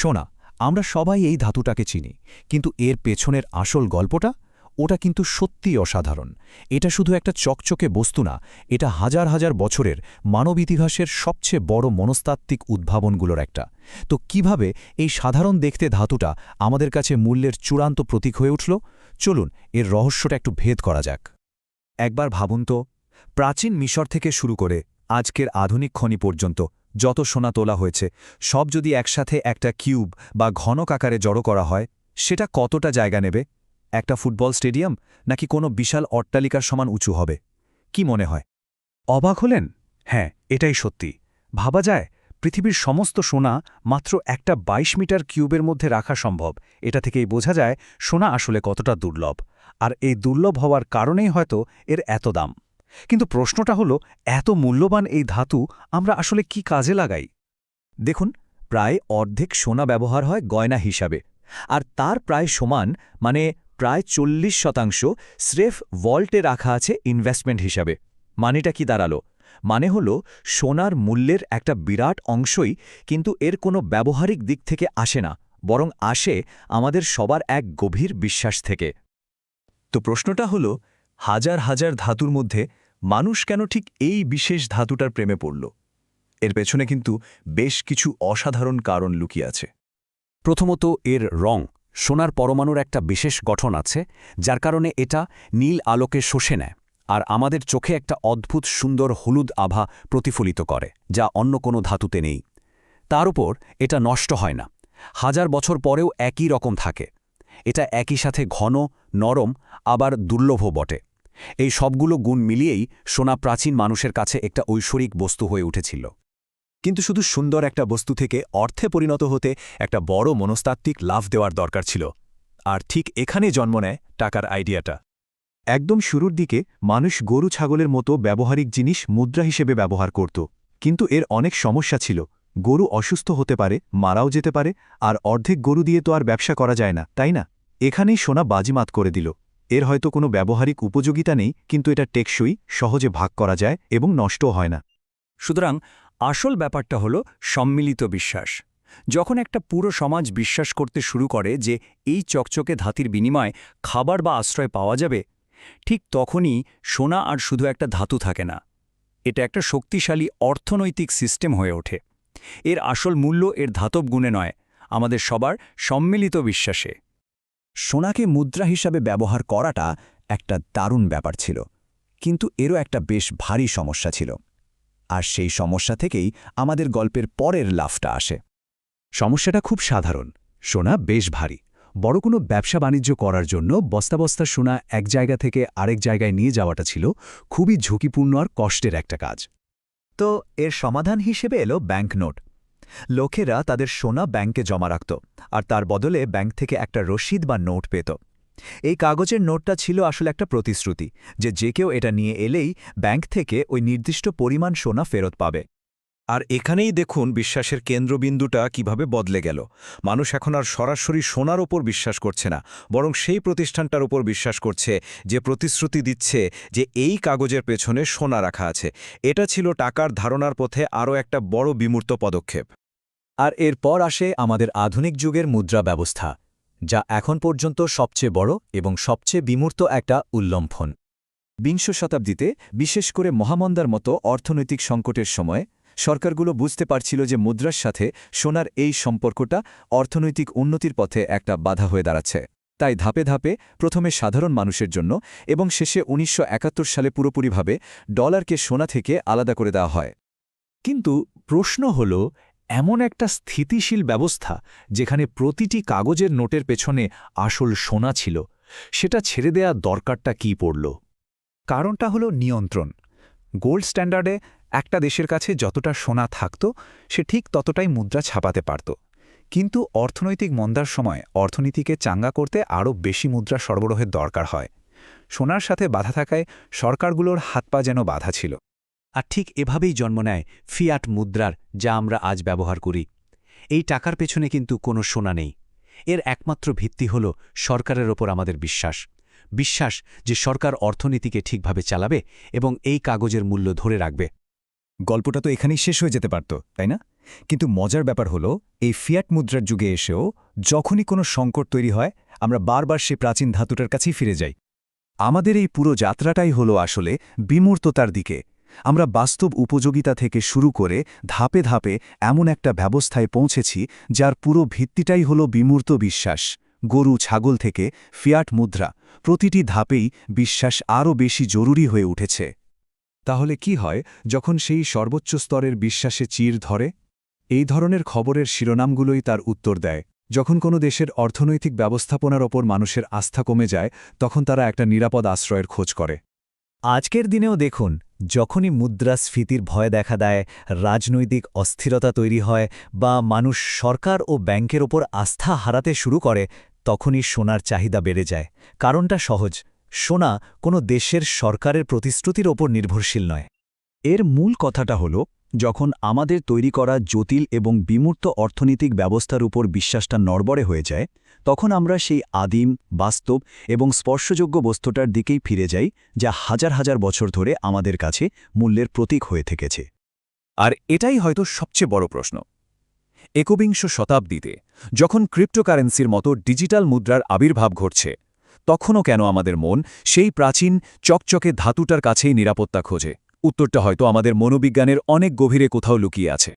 সোনা আমরা সবাই এই ধাতুটাকে চিনি, কিন্তু এর পেছনের আসল গল্পটা? ওটা কিন্তু সত্যিই অসাধারণ। এটা শুধু একটা চকচকে বস্তু না, এটা হাজার হাজার বছরের মানব ইতিহাসের সবচেয়ে বড় মনস্তাত্ত্বিক উদ্ভাবনগুলোর একটা। তো কীভাবে এই সাধারণ দেখতে ধাতুটা আমাদের কাছে মূল্যের চূড়ান্ত প্রতীক হয়ে উঠল? চলুন, এর রহস্যটা একটু ভেদ করা যাক। একবার ভাবুন তো, প্রাচীন মিশর থেকে শুরু করে আজকের আধুনিক খনি পর্যন্ত যত সোনা তোলা হয়েছে, সব যদি একসাথে একটা কিউব বা ঘনক আকারে জড়ো করা হয়, সেটা কতটা জায়গা নেবে? একটা ফুটবল স্টেডিয়াম নাকি কোনো বিশাল অট্টালিকার সমান উঁচু হবে? কি মনে হয়? অবাক হলেন? হ্যাঁ এটাই সত্যি। ভাবা যায়, পৃথিবীর সমস্ত সোনা মাত্র একটা ২২ মিটার কিউবের মধ্যে রাখা সম্ভব। এটা থেকেই বোঝা যায়, সোনা আসলে কতটা দুর্লভ। আর এই দুর্লভ হওয়ার কারণেই হয়তো এর এত দাম। কিন্তু প্রশ্নটা হলো, এত মূল্যবান এই ধাতু আমরা আসলে কি কাজে লাগাই? দেখুন, প্রায় অর্ধেক সোনা ব্যবহার হয় গয়না হিসাবে, আর তার প্রায় সমান মানে প্রায় চল্লিশ শতাংশ স্রেফ ভল্টে রাখা আছে ইনভেস্টমেন্ট হিসাবে। মানেটা কি দাঁড়াল? মানে হল, সোনার মূল্যের একটা বিরাট অংশই কিন্তু এর কোনো ব্যবহারিক দিক থেকে আসে না, বরং আসে আমাদের সবার এক গভীর বিশ্বাস থেকে। তো প্রশ্নটা হল, হাজার হাজার ধাতুর মধ্যে মানুষ কেন ঠিক এই বিশেষ ধাতুটার প্রেমে পড়ল? এর পেছনে কিন্তু বেশ কিছু অসাধারণ কারণ লুকিয়ে আছে। প্রথমত, এর রং, সোনার পরমাণুর একটা বিশেষ গঠন আছে, যার কারণে এটা নীল আলোকে শোষে নেয়, আর আমাদের চোখে একটা অদ্ভুত সুন্দর হলুদ আভা প্রতিফলিত করে, যা অন্য কোনো ধাতুতে নেই। তার উপর এটা নষ্ট হয় না। হাজার বছর পরেও একই রকম থাকে। এটা একই সাথে ঘন, নরম, আবার দুর্লভ বটে। এই সবগুলো গুণ মিলিয়েই সোনা প্রাচীন মানুষের কাছে একটা ঐশ্বরিক বস্তু হয়ে উঠেছিল। কিন্তু শুধু সুন্দর একটা বস্তু থেকে অর্থে পরিণত হতে একটা বড় মনস্তাত্ত্বিক লাভ দেওয়ার দরকার ছিল। আর ঠিক এখানে জন্ম নেয় টাকার আইডিয়াটা। একদম শুরুর দিকে মানুষ গরু ছাগলের মতো ব্যবহারিক জিনিস মুদ্রা হিসেবে ব্যবহার করত। কিন্তু এর অনেক সমস্যা ছিল। গরু অসুস্থ হতে পারে, মারাও যেতে পারে, আর অর্ধেক গরু দিয়ে তো আর ব্যবসা করা যায় না, তাই না? এখানেই সোনা বাজিমাত করে দিল। এর হয়তো কোনো ব্যবহারিক উপযোগিতা নেই, কিন্তু এটা টেকসই, সহজে ভাগ করা যায় এবং নষ্টও হয় না। সুতরাং আসল ব্যাপারটা হল সম্মিলিত বিশ্বাস। যখন একটা পুরো সমাজ বিশ্বাস করতে শুরু করে যে এই চকচকে ধাতির বিনিময়ে খাবার বা আশ্রয় পাওয়া যাবে, ঠিক তখনই সোনা আর শুধু একটা ধাতু থাকে না। এটা একটা শক্তিশালী অর্থনৈতিক সিস্টেম হয়ে ওঠে। এর আসল মূল্য এর ধাতব গুণে নয়, আমাদের সবার সম্মিলিত বিশ্বাসে। সোনাকে মুদ্রা হিসাবে ব্যবহার করাটা একটা দারুণ ব্যাপার ছিল, কিন্তু এরও একটা বেশ ভারী সমস্যা ছিল। আর সেই সমস্যা থেকেই আমাদের গল্পের পরের লাফটা আসে। সমস্যাটা খুব সাধারণ। সোনা বেশ ভারী। বড় কোনো ব্যবসা বাণিজ্য করার জন্য বস্তা বস্তা সোনা এক জায়গা থেকে আরেক জায়গায় নিয়ে যাওয়াটা ছিল খুবই ঝুঁকিপূর্ণ আর কষ্টের একটা কাজ। তো এর সমাধান হিসেবে এলো ব্যাংক নোট। লোকেরা তাদের সোনা ব্যাংকে জমা রাখত আর তার বদলে ব্যাংক থেকে একটা রসিদ বা নোট পেত। এই কাগজের নোটটা ছিল আসলে একটা প্রতিশ্রুতি যে যে কেউ এটা নিয়ে এলেই ব্যাংক থেকে ওই নির্দিষ্ট পরিমাণ সোনা ফেরত পাবে। আর এখানেই দেখুন বিশ্বাসের কেন্দ্রবিন্দুটা কীভাবে বদলে গেল। মানুষ এখন আর সরাসরি সোনার ওপর বিশ্বাস করছে না, বরং সেই প্রতিষ্ঠানটার ওপর বিশ্বাস করছে যে প্রতিশ্রুতি দিচ্ছে যে এই কাগজের পেছনে সোনা রাখা আছে। এটা ছিল টাকার ধারণার পথে আরও একটা বড় বিমূর্ত পদক্ষেপ। আর এরপর আসে আমাদের আধুনিক যুগের মুদ্রা ব্যবস্থা, যা এখন পর্যন্ত সবচেয়ে বড় এবং সবচেয়ে বিমূর্ত একটা উল্লম্ফন। বিংশ শতাব্দীতে, বিশেষ করে মহামন্দার মতো অর্থনৈতিক সংকটের সময়, সরকারগুলো বুঝতে পারছিল যে মুদ্রার সাথে সোনার এই সম্পর্কটা অর্থনৈতিক উন্নতির পথে একটা বাধা হয়ে দাঁড়াচ্ছে। তাই ধাপে ধাপে, প্রথমে সাধারণ মানুষের জন্য এবং শেষে উনিশশো একাত্তর সালে পুরোপুরিভাবে ডলারকে সোনা থেকে আলাদা করে দেওয়া হয়। কিন্তু প্রশ্ন হল এমন একটা স্থিতিশীল ব্যবস্থা যেখানে প্রতিটি কাগজের নোটের পেছনে আসল সোনা ছিল, সেটা ছেড়ে দেয়া দরকারটা কি পড়ল? কারণটা হলো নিয়ন্ত্রণ। গোল্ড স্ট্যান্ডার্ডে একটা দেশের কাছে যতটা সোনা থাকত, সে ঠিক ততটাই মুদ্রা ছাপাতে পারত। কিন্তু অর্থনৈতিক মন্দার সময় অর্থনীতিকে চাঙ্গা করতে আরও বেশি মুদ্রা সরবরাহের দরকার হয়। সোনার সাথে বাধা থাকায় সরকারগুলোর হাত পা যেন বাধা ছিল। আর ঠিক এভাবেই জন্ম নেয় ফিয়াট মুদ্রার, যা আমরা আজ ব্যবহার করি। এই টাকার পেছনে কিন্তু কোনো সোনা নেই। এর একমাত্র ভিত্তি হল সরকারের ওপর আমাদের বিশ্বাস। বিশ্বাস যে সরকার অর্থনীতিকে ঠিকভাবে চালাবে এবং এই কাগজের মূল্য ধরে রাখবে। গল্পটা তো এখানেই শেষ হয়ে যেতে পারত, তাই না? কিন্তু মজার ব্যাপার হলো, এই ফিয়াট মুদ্রার যুগে এসেও যখনই কোনো সংকট তৈরি হয়, আমরা বারবার সে প্রাচীন ধাতুটার কাছেই ফিরে যাই। আমাদের এই পুরো যাত্রাটাই হলো আসলে বিমূর্ততার দিকে আমরা বাস্তব উপযোগিতা থেকে শুরু করে ধাপে ধাপে এমন একটা ব্যবস্থায় পৌঁছেছি যার পুরো ভিত্তিটাই হলো বিমূর্ত বিশ্বাস। গরু, ছাগল থেকে ফিয়াট মুদ্রা প্রতিটি ধাপেই বিশ্বাস আরও বেশি জরুরি হয়ে উঠেছে। তাহলে কি হয় যখন সেই সর্বোচ্চ স্তরের বিশ্বাসে চির ধরে? এই ধরনের খবরের শিরোনামগুলোই তার উত্তর দেয়। যখন কোনো দেশের অর্থনৈতিক ব্যবস্থাপনার ওপর মানুষের আস্থা কমে যায়, তখন তারা একটা নিরাপদ আশ্রয়ের খোঁজ করে। আজকের দিনেও দেখুন, যখনই মুদ্রাস্ফীতির ভয় দেখা দেয়, রাজনৈতিক অস্থিরতা তৈরি হয় বা মানুষ সরকার ও ব্যাংকের ওপর আস্থা হারাতে শুরু করে, তখনই সোনার চাহিদা বেড়ে যায়। কারণটা সহজ, সোনা কোনো দেশের সরকারের প্রতিশ্রুতির ওপর নির্ভরশীল নয়। এর মূল কথাটা হল যখন আমাদের তৈরি করা জটিল এবং বিমূর্ত অর্থনৈতিক ব্যবস্থার উপর বিশ্বাসটা নড়বড়ে হয়ে যায়, তখন আমরা সেই আদিম, বাস্তব এবং স্পর্শযোগ্য বস্তুটার দিকেই ফিরে যাই, যা হাজার হাজার বছর ধরে আমাদের কাছে মূল্যের প্রতীক হয়ে থেকেছে। আর এটাই হয়তো সবচেয়ে বড় প্রশ্ন। একবিংশ শতাব্দীতে, যখন ক্রিপ্টোকারেন্সির মতো ডিজিটাল মুদ্রার আবির্ভাব ঘটছে, তখনও কেন আমাদের মন সেই প্রাচীন, চকচকে ধাতুটার কাছেই নিরাপত্তা খোঁজে? উত্তরটা হয়তো আমাদের মনোবিজ্ঞানের অনেক গভীরে কোথাও লুকিয়ে আছে।